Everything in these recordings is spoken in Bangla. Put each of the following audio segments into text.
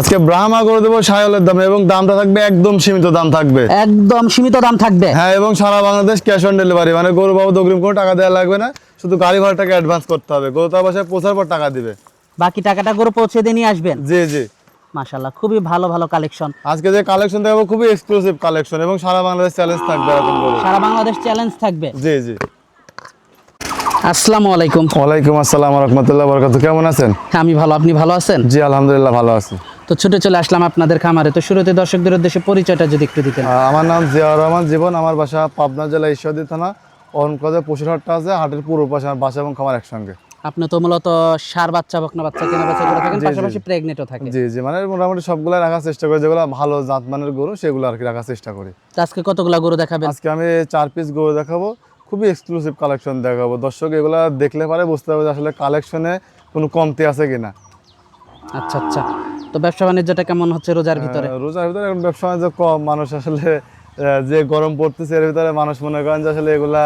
আজকে ব্রাহ্মা করে দেবো সায়লের দামে এবং দামটা থাকবে একদম সীমিত দাম থাকবে। একদম সীমিত দাম থাকবে। হ্যাঁ এবং সারা বাংলাদেশ ক্যাশ অন ডেলিভারি মানে গরু বাবু অগ্রিম কোনো টাকা দেওয়া লাগবে না শুধু গাড়ি ভাড়াটাকে অ্যাডভান্স করতে হবে। গরু তার বাসায় পৌঁছার পর টাকা দিবে। বাকি টাকাটা গরু পৌঁছে দিয়ে নিয়ে আসবেন? জি জি। মাশাল্লাহ খুবই ভালো ভালো কালেকশন আজকে যে কালেকশন দেখাবো খুবই এক্সক্লুসিভ কালেকশন এবং সারা বাংলাদেশ চ্যালেঞ্জ থাকবে এরকম গরু। সারা বাংলাদেশ চ্যালেঞ্জ থাকবে। জি জি। আসসালামু আলাইকুম। ওয়ালাইকুম আসসালাম রহমতুল্লাহ বরকাত কেমন আছেন? আমি ভালো আপনি ভালো আছেন? জি আলহামদুলিল্লাহ ভালো আছি। তো ছুটে চলে আসলাম আপনাদের খামারে। তো শুরুতে দর্শকদের উদ্দেশ্যে পরিচয়টা যদি একটু দিতেন। আমার নাম জিয়াউর রহমান জীবন আমার বাসা পাবনা জেলা ঈশ্বরদী থানা অনকদে পশুরহাটটা আছে হাটের পূর্ব পাশে আমার বাসা এবং খামার একসঙ্গে। আপনি তো মূলত সার বাচ্চা বকনা বাচ্চা কেনা বাচ্চা করে থাকেন পাশাপাশি প্রেগনেন্টও থাকে। জি জি মানে মোটামুটি সবগুলো রাখার চেষ্টা করি যেগুলো ভালো জাতমানের গরু সেগুলো আর কি রাখার চেষ্টা করি। আজকে কতগুলা গরু দেখাবেন? আজকে আমি চার পিস গরু দেখাবো খুবই এক্সক্লুসিভ কালেকশন দেখাবো। দর্শক এগুলো দেখলে পারে বুঝতে যে আসলে কালেকশনে কোনো কমতি আছে কিনা। আচ্ছা আচ্ছা। তো ব্যবসা বাণিজ্যটা কেমন হচ্ছে রোজার ভিতরে? রোজার ভিতরে এখন ব্যবসা বাণিজ্য কম। মানুষ আসলে যে গরম পড়তেছে এর ভিতরে মানুষ মনে করেন যে আসলে এগুলা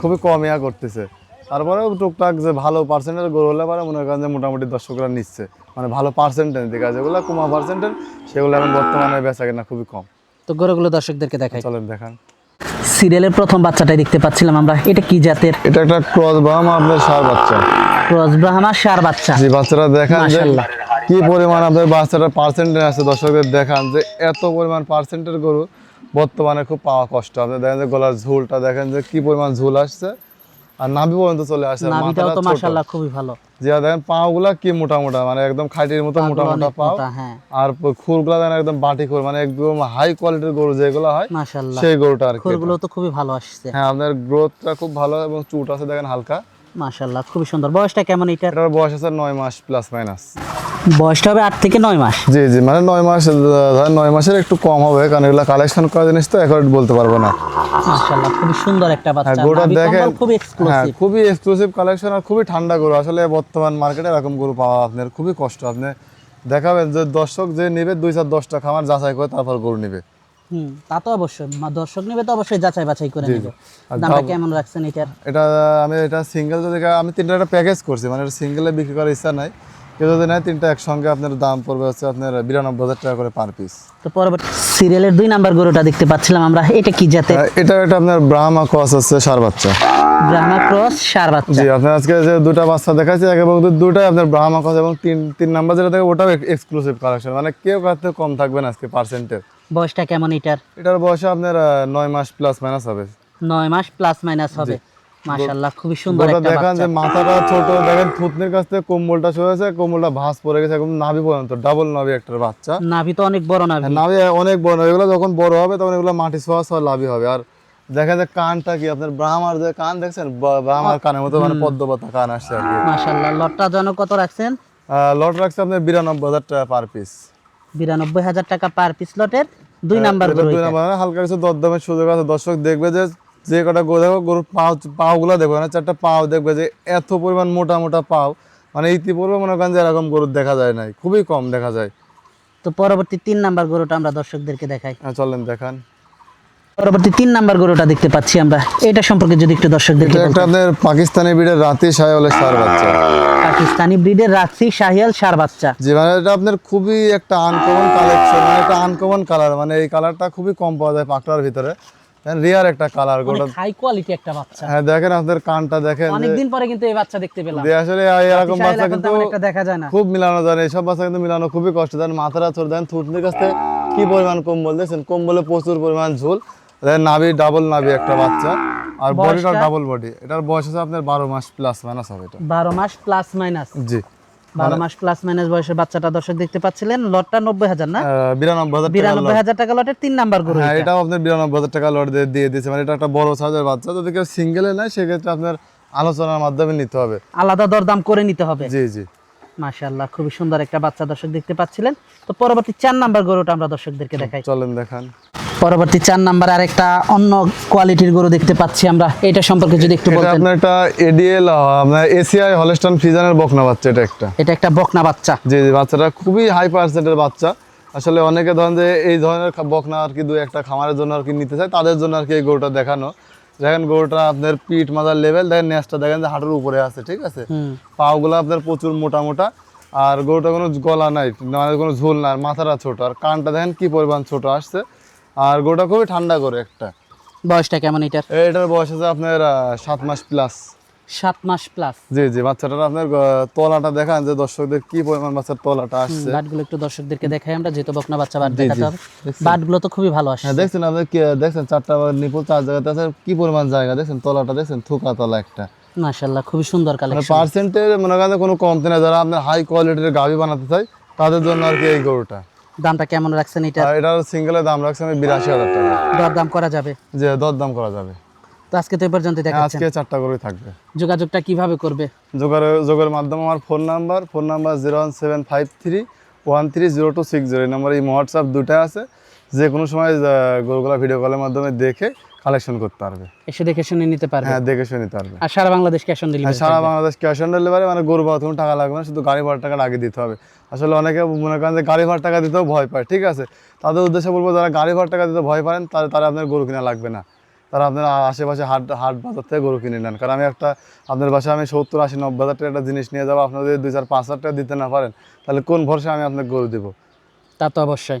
খুবই কম ইয়া করতেছে। তারপরেও টুকটাক যে ভালো পার্সেন্টের গরু হলে পারে মনে করেন যে মোটামুটি দর্শকরা নিচ্ছে। মানে ভালো পার্সেন্টেজ দিকে যেগুলো কমা পার্সেন্টের সেগুলো এখন বর্তমানে বেচা কেনা খুবই কম। তো গরুগুলো দর্শকদেরকে দেখাই। চলেন দেখান। সিরিয়ালের প্রথম বাচ্চাটাই দেখতে পাচ্ছিলাম আমরা। এটা কি জাতের? এটা একটা ক্রস বাম আপনার সার বাচ্চা। ক্রস ব্রাহ্মা সার বাচ্চা। জি বাচ্চারা দেখান যে কি পরিমাণ আপনার বাচ্চাটা পার্সেন্টেজ আছে দর্শকদের দেখান যে এত পরিমাণ পার্সেন্টের গরু বর্তমানে খুব পাওয়া কষ্ট। আপনি দেখেন যে গলার ঝুলটা দেখেন যে কি পরিমাণ ঝুল আসছে। আর নাভি পর্যন্ত চলে আসছে নাভিটাও তো ছোট। খুবই ভালো। যে দেখেন পাও গুলা কি মোটা মোটা মানে একদম খাইটির মতো মোটা মোটা অনেক পাও। মোটা, হ্যাঁ। আর খুরগুলা দেখেন একদম বাটি খুর মানে একদম হাই কোয়ালিটির গরু যেগুলো হয় সেই গরুটা আর তো খুবই ভালো আসছে। হ্যাঁ আপনার গ্রোথটা খুব ভালো এবং চুট আছে দেখেন হালকা। মাশাল্লাহ খুবই সুন্দর। বয়সটা কেমন এটার? এটার বয়স আছে নয় মাস প্লাস মাইনাস বয়সটা হবে আট থেকে নয় মাস? জি জি মানে নয় মাস ধরেন নয় মাসের একটু কম হবে কারণ এগুলো কালেকশন করা জিনিস তো এখন বলতে পারব না। মাশাল্লাহ খুবই সুন্দর একটা হ্যাঁ বাচ্চা গরুটা নাভি দেখেন খুবই হ্যাঁ এক্সক্লুসিভ খুবই এক্সক্লুসিভ কালেকশন আর খুবই ঠান্ডা গরু। আসলে বর্তমান মার্কেটে এরকম গরু পাওয়া আপনার খুবই কষ্ট। আপনি দেখাবেন যে দর্শক যে নেবে দুই চার দশটা খামার যাচাই করে তারপর গরু নেবে। হুম তা তো অবশ্যই। মা- দর্শক নেবে তো অবশ্যই যাচাই বাছাই করে নেবে। দামটা কেমন রাখছেন এটার? এটা আমি এটা সিঙ্গেল যদি আমি তিনটা একটা প্যাকেজ করছি মানে সিঙ্গেলে বিক্রি করার ইচ্ছা নাই। কেউ যদি নেয় তিনটা একসঙ্গে আপনার দাম পড়বে হচ্ছে আপনার বিরানব্বই হাজার টাকা করে পার পিস তো পরবর্তী সিরিয়ালের দুই নাম্বার গরুটা দেখতে পাচ্ছিলাম আমরা। এটা কি জাতের? এটা একটা আপনার ব্রাহ্মা ক্রস হচ্ছে সার বাচ্চা। ব্রাহ্মা ক্রস সার বাচ্চা। জি আপনার আজকে যে দুটা বাচ্চা দেখাচ্ছি এক এবং দুটাই আপনার ব্রাহ্মা ক্রস এবং তিন তিন নাম্বার যেটা থাকে ওটাও এক্সক্লুসিভ কালেকশন মানে কেউ কাছে কম থাকবে না আজকে পার্সেন্টের বয়সটা কেমন এটার? এটার বয়সে আপনার আহ, নয় মাস প্লাস মাইনাস হবে। নয় মাস প্লাস মাইনাস হবে। মাশাল্লাহ খুবই সুন্দর একটা দেখান বাচ্চা। যে মাথাটা ছোট দেখেন থুতনির কাছ থেকে কম্বলটা সরেছে কম্বলটা ভাঁজ পড়ে গেছে একদম নাভি পর্যন্ত ডাবল নাভি একটা বাচ্চা। নাভি তো অনেক বড় নাভি। নাভি অনেক বড় এগুলো যখন বড় হবে তখন এগুলো মাটি ছোঁয়া ছোঁয়া লাভি হবে। আর দেখা যায় কানটা কি আপনার ব্রাহ্মার যে কান দেখছেন? ব্রাহ্মার কানের মতো মানে পদ্মপাতা কান আসছে আর কি। মাশাল্লাহ লটটা যেন কত রাখছেন? লট রাখছে আপনার বিরানব্বই হাজার টাকা পার পিস বিরানব্বই হাজার টাকা পার পিস লটের দুই নাম্বার দুই নাম্বার মানে হালকা কিছু দরদামের সুযোগ আছে। দর্শক দেখবে যে যে কটা গরু দেখো গরুর পাও পাওগুলো দেখবে না চারটা পাও দেখবে যে এত পরিমাণ মোটা মোটা পাও মানে ইতিপূর্বে মনে করেন যে এরকম গরু দেখা যায় নাই খুবই কম দেখা যায়। তো পরবর্তী তিন নাম্বার গরুটা আমরা দর্শকদেরকে দেখাই। হ্যাঁ, চলেন দেখান। পরবর্তী তিন নাম্বার গরুটা দেখতে পাচ্ছি আমরা। এটা সম্পর্কে যদি একটু। একটা আপনার পাকিস্তানি বিড়ের রাতে সার বাচ্চা। পাকিস্তানি ব্রিডের রাখছি শাহিয়াল সার বাচ্চা। মানে এটা আপনার খুবই একটা আনকমন কালেকশন মানে একটা আনকমন কালার মানে এই কালারটা খুবই কম পাওয়া যায় পাকড়ার ভিতরে। রিয়ার একটা কালার গোটা হাই কোয়ালিটি একটা বাচ্চা। হ্যাঁ দেখেন আপনার কানটা দেখেন অনেকদিন পরে কিন্তু এই বাচ্চা দেখতে পেলাম। যে আসলে এরকম বাচ্চা কিন্তু দেখা যায় না। খুব মিলানো যায় না। এইসব বাচ্চা কিন্তু মিলানো খুবই কষ্ট। দেন মাথাটা ছোট দেন থুতনির কাছ কি পরিমাণ কম্বল দেখছেন? কম্বলে প্রচুর পরিমাণ ঝোল। নাভি ডাবল নাভি একটা বাচ্চা। আর বডিটা ডাবল বডি এটার বয়স আছে আপনার বারো মাস প্লাস মাইনাস হবে এটা। বারো মাস প্লাস মাইনাস জি। বারো মাস প্লাস মাইনাস বয়সের বাচ্চাটা দর্শক দেখতে পাচ্ছিলেন লটটা নব্বই হাজার না? বিরানব্বই হাজার টাকা লটের তিন নাম্বার গরু হ্যাঁ এটাও আপনার বিরানব্বই হাজার টাকা লট দিয়ে দিয়ে দিয়েছে। মানে এটা একটা বড় সাইজের বাচ্চা। যদি কেউ সিঙ্গেলে নেয় সেক্ষেত্রে আপনার আলোচনার মাধ্যমে নিতে হবে। আলাদা দরদাম করে নিতে হবে। জি জি। মাশাআল্লাহ খুবই সুন্দর একটা বাচ্চা দর্শক দেখতে পাচ্ছিলেন। তো পরবর্তী চার নাম্বার গরুটা আমরা দর্শকদেরকে দেখাই। চলেন দেখান। পরবর্তী চার নাম্বার আর একটা অন্য কোয়ালিটির গরু দেখতে পাচ্ছি আমরা। এটা সম্পর্কে যদি একটু বলতেন। আপনার একটা এডিএল আপনার এসিআই হলস্টন ফিজানের বকনা বাচ্চা এটা একটা। এটা একটা বকনা বাচ্চা। জি জি বাচ্চাটা খুবই হাই পার্সেন্টের বাচ্চা। আসলে অনেকে ধরেন যে এই ধরনের বকনা আর কি দু একটা খামারের জন্য আর কি নিতে চায় তাদের জন্য আর কি এই গরুটা দেখানো। দেখেন গরুটা আপনার পিঠ মাজার লেভেল দেখেন নেসটা দেখেন যে হাঁটুর উপরে আছে ঠিক আছে? পাগুলো আপনার প্রচুর মোটা মোটা আর গরুটা কোনো গলা নাই মানে কোনো ঝোল না আর মাথাটা ছোট আর কানটা দেখেন কি পরিমাণ ছোট আসছে। আর গরুটা খুবই ঠান্ডা করে একটা। বয়সটা কেমন এটার? এটার বয়স আছে আপনার সাত মাস প্লাস সাত মাস প্লাস জি জি বাচ্চাটার আপনার তলাটা দেখান যে দর্শকদের কি পরিমাণ বাচ্চার তলাটা আসছে। বাটগুলো একটু দর্শকদেরকে দেখাই আমরা যেহেতু বকনা বাচ্চা বাট দেখাতে। হবে। বাটগুলো তো খুবই ভালো আসছে। হ্যাঁ দেখছেন আপনি দেখছেন চারটা নিপুল চার জায়গাতে আছে কি পরিমাণ জায়গা দেখছেন তলাটা দেখছেন থুকা তলা একটা। মাশাআল্লাহ খুবই সুন্দর মানে কালেকশন পার্সেন্টের মনে করেন কোনো কমতি না যারা আপনার হাই কোয়ালিটির গাভি বানাতে চাই তাদের জন্য আর কি এই গরুটা। দামটা কেমন রাখছেন এটা? এটার সিঙ্গেলের দাম রাখছে আমি বিরাশি হাজার টাকা। দর দাম করা যাবে? যে দর দাম করা যাবে। তো আজকে তো এই পর্যন্ত দেখা দেখাচ্ছেন আজকে চারটা করে থাকবে। যোগাযোগটা কীভাবে করবে? যোগাযোগ যোগের মাধ্যমে আমার phone number phone number zero one seven five three one three zero two six zero এই নাম্বার এই হোয়াটসঅ্যাপ দুটাই আছে। যে কোনো সময় গরুগুলা ভিডিও কলের মাধ্যমে দেখে কালেকশন করতে পারবে। এসে দেখে শুনে নিতে পারবে। হ্যাঁ দেখে শুনে নিতে পারবে। আর সারা বাংলাদেশ ক্যাশ অন ডেলিভারি সারা বাংলাদেশ ক্যাশ অন ডেলিভারি মানে গরু ভাড়া টাকা লাগবে না শুধু গাড়ি ভাড়া টাকা আগে দিতে হবে। আসলে অনেকে মনে করেন যে গাড়ি ভাড়া টাকা দিতেও ভয় পায় ঠিক আছে? তাদের উদ্দেশ্যে বলব যারা গাড়ি ভাড়া টাকা দিতে ভয় পারেন তারা তারা আপনার গরু কিনা লাগবে না। তারা আপনার আশেপাশে হাট হাট বাজার থেকে গরু কিনে নেন। কারণ আমি একটা আপনার বাসায় আমি সত্তর আশি নব্বই হাজার টাকা একটা জিনিস নিয়ে যাব আপনার যদি দুই চার পাঁচ হাজার টাকা দিতে না পারেন তাহলে কোন ভরসা আমি আপনাকে গরু দেবো? তা তো অবশ্যই।